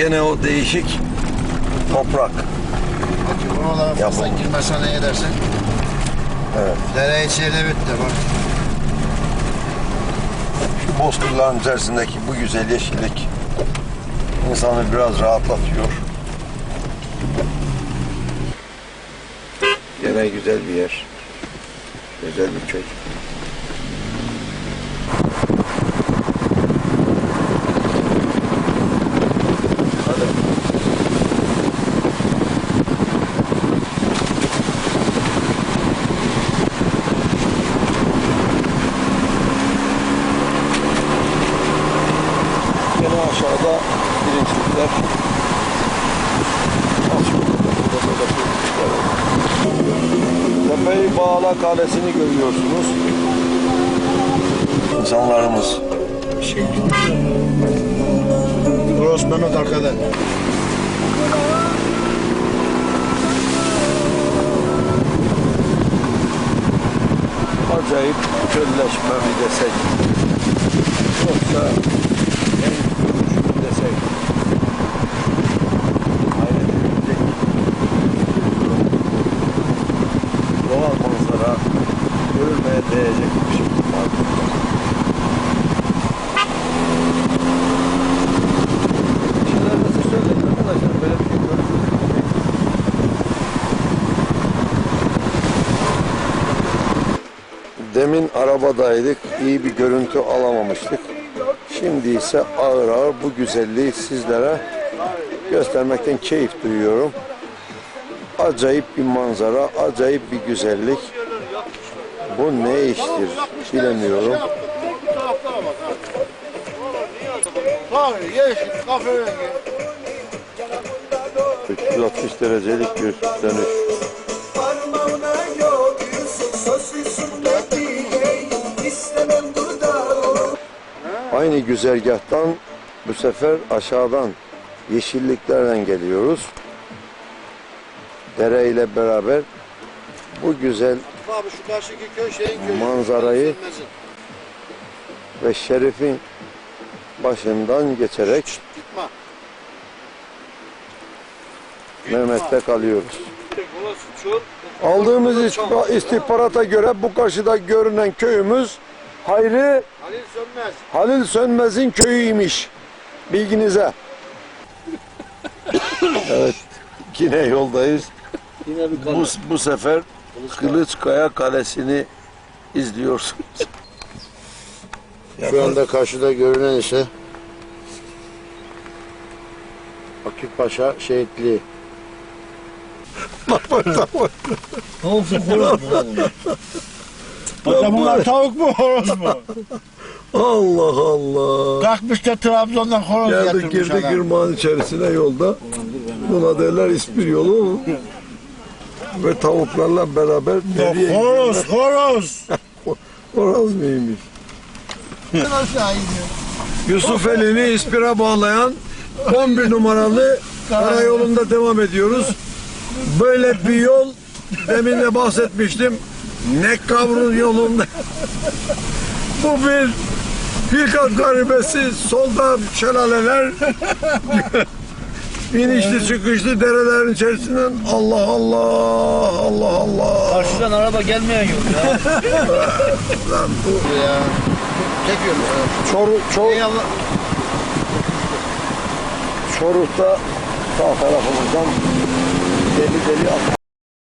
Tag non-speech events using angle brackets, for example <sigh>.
gene o değişik toprak. Peki buralara fazla Yapalım. girmesen ne edersin? Evet. Dere içeri bitti bak. Şu bozkırların içerisindeki bu güzel yeşillik insanı biraz rahatlatıyor. Gene güzel bir yer. Güzel bir köy. Aşağıda birincilikler. Tepeyi Bağla Kalesi'ni görüyorsunuz. İnsanlarımız Burası Mehmet arkada. acayip çölleşme mi desek yoksa desek hayret edilecek doğal manzara görülmeye değecek bir şey var. Şeylerinizi söyleyin arkadaşlar böyle bir şey görürsünüz. Demin arabadaydık, iyi bir görüntü alamamıştık. Şimdi ise ağır ağır bu güzelliği sizlere göstermekten keyif duyuyorum. Acayip bir manzara, acayip bir güzellik. Bu ne iştir bilemiyorum. Kahverengi. 360 derecelik bir dönüş. Aynı güzergahtan bu sefer aşağıdan yeşilliklerden geliyoruz. Dere ile beraber bu güzel Abi şu karşıki köy şeyin köyü. Manzarayı- Sönmez'in. ve şerifin başından geçerek Gitme. Mehmet'te kalıyoruz. Burası çöl. Aldığımız istihba- istihbarata göre bu karşıda görünen köyümüz Hayri Halil Sönmez. Halil Sönmez'in köyüymüş. Bilginize. <laughs> evet. Yine yoldayız. Yine bir Bu, bu sefer Kılıçkaya Kalesi'ni izliyorsunuz. Şu anda karşıda görünen ise Akitpaşa şehitliği. <laughs> Hocam bunlar tavuk mu horoz mu? <laughs> Allah Allah. Kalkmış da Trabzon'dan horoz Geldik getirmiş girdik adam. irmağın içerisine yolda. Buna derler İspir yolu. Ve tavuklarla beraber nereye Horoz, horoz. <laughs> Horoz muymuş? <laughs> Yusuf Eli'ni İspir'e bağlayan 11 numaralı karayolunda devam ediyoruz. Böyle bir yol demin de bahsetmiştim. Ne kavrun yolunda. Bu bir Hilkat garibesi, solda şelaleler, <laughs> inişli çıkışlı derelerin içerisinden Allah Allah, Allah Allah. Karşıdan araba gelmeyen yok ya. <laughs> Lan bu Ya. Çekiyorum. Çor, Ey Allah. Çoruk'ta sağ tarafımızdan deli deli akıyor.